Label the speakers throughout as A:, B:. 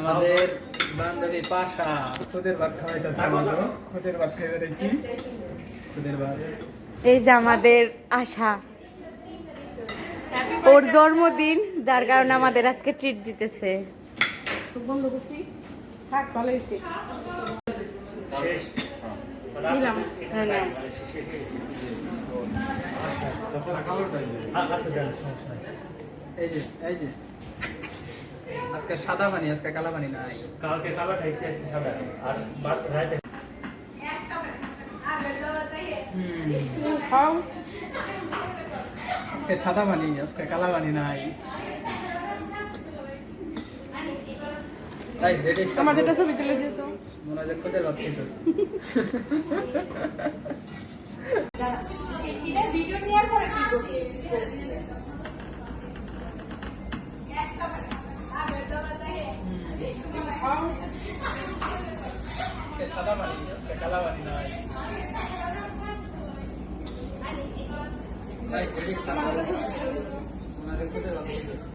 A: আমাদের বান্ধবী পাশা। খুদের ভাত খাওয়াইতেছে আমাদের। খুদের ভাত খেয়ে বেড়েছি খুদের ভাত।
B: এই যে আমাদের আশা। ওর জন্মদিন যার কারণে আমাদের আজকে ট্রিট দিতেছে।
C: শেষ
B: নিলাম। হ্যাঁ, নাও।
C: হয়ে হ্যাঁ।
A: এই যে এই যে। আজকে সাদা পানি আজকে কালা পানি নাই।
C: কালকে কালা খাইছি আজকে সাদা। আর বাদ রাইতে
A: আজকে সাদা পানি আজকে কালা পানি নাই। তাই রেডি।
D: আমার যেটা ছবি তুলে দিত
A: মনে হয় খুদের ভাত খেতেছে আজকে সাদা আজকে কালা রেডি স্টার্ট করো ওনাদের খুদের ভাত খেতেছে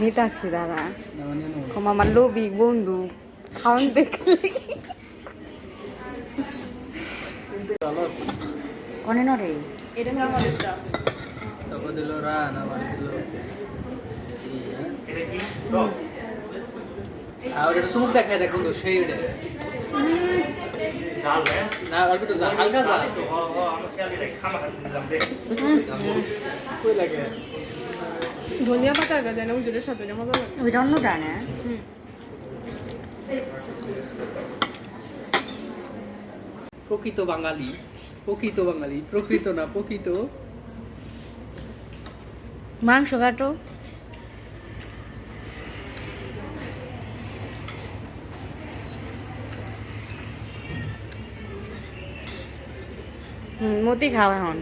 B: নিতে আসছি দাদা। কম আমার লোভি বন্ধু খাওয়ান দেখলে কনে নরে
D: এটা
A: তখন দিল রান আবার দিল
C: এটা
A: আর ওটা সুমুখ দেখায় দেখুন তো সেই ওটা না অল্প একটু যা হালকা
C: আমার
A: কই লাগে
D: ধনিয়া পাতা গাছ না উজুরের সাথে মজা লাগে।
B: ওইটা অন্যটা না
A: প্রকৃত বাঙালি প্রকৃত বাঙালি প্রকৃত না প্রকৃত।
B: মাংস কাটো হুম মতি খাওয়া এখন।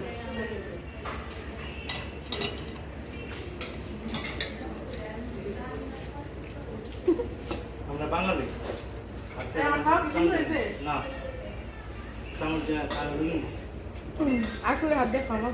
C: আমরা বাঙালি
D: হয়েছে?
C: না।
D: আসলে হাত দিয়ে খাওয়া